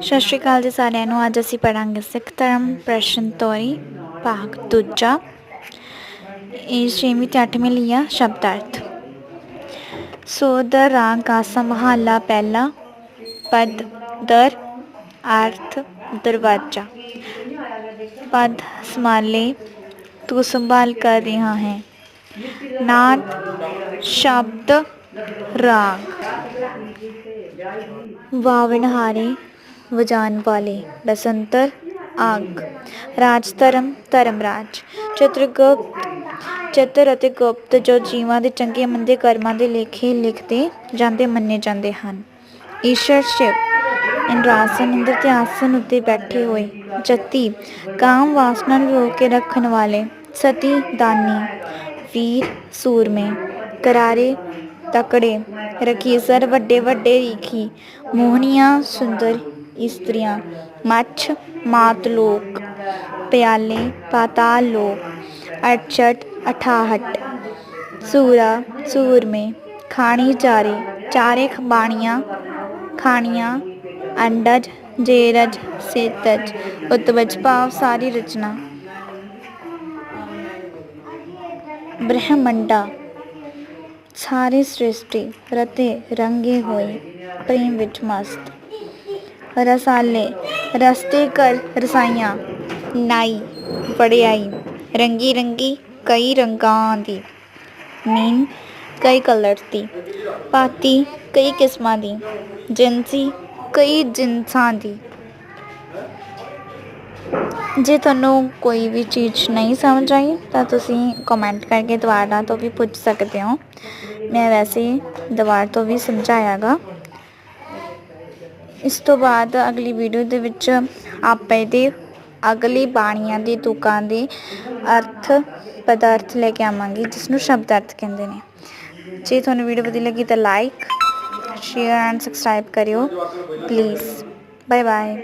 ਸਤਿ ਸ਼੍ਰੀ ਅਕਾਲ ਜੀ ਸਾਰਿਆਂ ਨੂੰ। ਅੱਜ ਅਸੀਂ ਪੜਾਂਗੇ ਸਿੱਖ ਧਰਮ, ਪ੍ਰਸ਼ਨ ਤੋਰੀ, ਭਾਗ ਦੂਜਾ। ਇਹ ਛੇਵੀਂ ਤੇ ਅੱਠਵੀਂ ਲਿਆ ਸ਼ਬਦਾਰਥ। ਸੋ ਦਰ ਰਾਗ ਆਸਾ ਮਹੱਲਾ ਪਹਿਲਾ, ਪਦ ਦਰ ਅਰਥ ਦਰਵਾਜ਼ਾ। ਪਦ ਸਮਾਲੇ ਤੂੰ ਸੰਭਾਲ ਕਰ ਰਿਹਾ ਹੈ। ਨਾਦ, ਸ਼ਬਦ, ਰਾਗ। ਵਾਵਣਹਾਰੇ ਵਜਾਨ ਵਾਲੇ, ਬਸੰਤਰ, ਆਗ। ਰਾਜ ਧਰਮ ਧਰਮ ਧਰਮਰਾਜ। ਚਿਤਰਗੁਪਤ, ਚਤਰ ਅਤੇ ਗੁਪਤ ਜੋ ਜੀਵਾਂ ਦੇ ਚੰਗੇ ਮੰਦੇ ਕਰਮਾਂ ਦੇ ਲੇਖੇ ਲਿਖਦੇ ਜਾਂਦੇ, ਮੰਨੇ ਜਾਂਦੇ ਹਨ। ਈਸ਼ਰ ਸ਼ਿਵ ਇੰਦਰਾਸਨ ਇੰਦਰ ਤੇ ਆਸਨ ਉੱਤੇ ਬੈਠੇ ਹੋਏ। ਜਤੀ, ਕਾਮ ਵਾਸਨਾ ਨੂੰ ਰੋਕ ਕੇ ਰੱਖਣ ਵਾਲੇ। ਸਤੀ, ਦਾਨੀ, ਵੀਰ, ਸੂਰਮੇ। ਕਰਾਰੇ, ਤਕੜੇ। ਰਕੀਸਰ ਵੱਡੇ ਵੱਡੇ ਰੀਖੀ। ਮੋਹਨੀਆਂ, ਸੁੰਦਰ ਇਸਤਰੀਆਂ, ਮੱਛ, ਮਾਤ ਲੋਕ, ਪਿਆਲੇ, ਪਾਤਾਲ ਲੋਕ ਅਠਸਠ ਅਠਾਹਠ ਸੂਰਾ, ਸੂਰਮੇ, ਖਾਣੀ ਚਾਰੇ ਚਾਰੇ ਖਬਾਣੀਆਂ ਖਾਣੀਆਂ, ਅੰਡਜ, ਜੇਰਜ, ਸੇਤਜ, ਉਤਵਜ ਭਾਵ ਸਾਰੀ ਰਚਨਾ। ਬ੍ਰਹਮੰਡਾ, ਸਾਰੀ ਸ੍ਰਿਸ਼ਟੀ ਰਤੇ ਰੰਗੇ ਹੋਏ, ਪ੍ਰੇਮ ਵਿੱਚ ਮਸਤ। ਰਸਾਲੇ, ਰਸਤੇ ਕਰ ਰਸਾਈਆਂ, ਨਾਈ ਵੜਿਆਈ ਰੰਗੀ ਰੰਗੀ ਕਈ ਰੰਗਾਂ ਦੀ, ਮੀਨ ਕਈ ਕਲਰਸ ਦੀ ਪਾਤੀ ਕਈ ਕਿਸਮਾਂ ਦੀ ਜਿੰਸੀ ਕਈ ਜਿਨਸਾਂ ਦੀ। ਜੇ ਤੁਹਾਨੂੰ ਕੋਈ ਵੀ ਚੀਜ਼ ਨਹੀਂ ਸਮਝ ਆਈ, ਤਾਂ ਤੁਸੀਂ ਕਮੈਂਟ ਕਰਕੇ ਦੁਬਾਰਾ ਤੋਂ ਵੀ ਪੁੱਛ ਸਕਦੇ ਹੋ। ਮੈਂ ਵੈਸੇ ਦੁਬਾਰਾ ਤੋਂ ਵੀ ਸਮਝਾਇਆਗਾ। ਇਸ ਤੋਂ ਬਾਅਦ ਅਗਲੀ ਵੀਡੀਓ ਦੇ ਵਿੱਚ ਆਪਾਂ ਇਹਦੇ ਅਗਲੀ ਬਾਣੀਆਂ ਦੀ, ਤੁਕਾਂ ਦੇ ਅਰਥ ਪਦਾਰਥ ਲੈ ਕੇ ਆਵਾਂਗੀ ਜਿਸ ਨੂੰ ਸ਼ਬਦ ਅਰਥ ਕਹਿੰਦੇ ਨੇ। ਜੇ ਤੁਹਾਨੂੰ ਵੀਡੀਓ ਵਧੀਆ ਲੱਗੀ ਤਾਂ ਲਾਈਕ ਸ਼ੇਅਰ ਐਂਡ ਸਬਸਕ੍ਰਾਈਬ ਕਰਿਓ ਪਲੀਜ਼ ਬਾਏ ਬਾਏ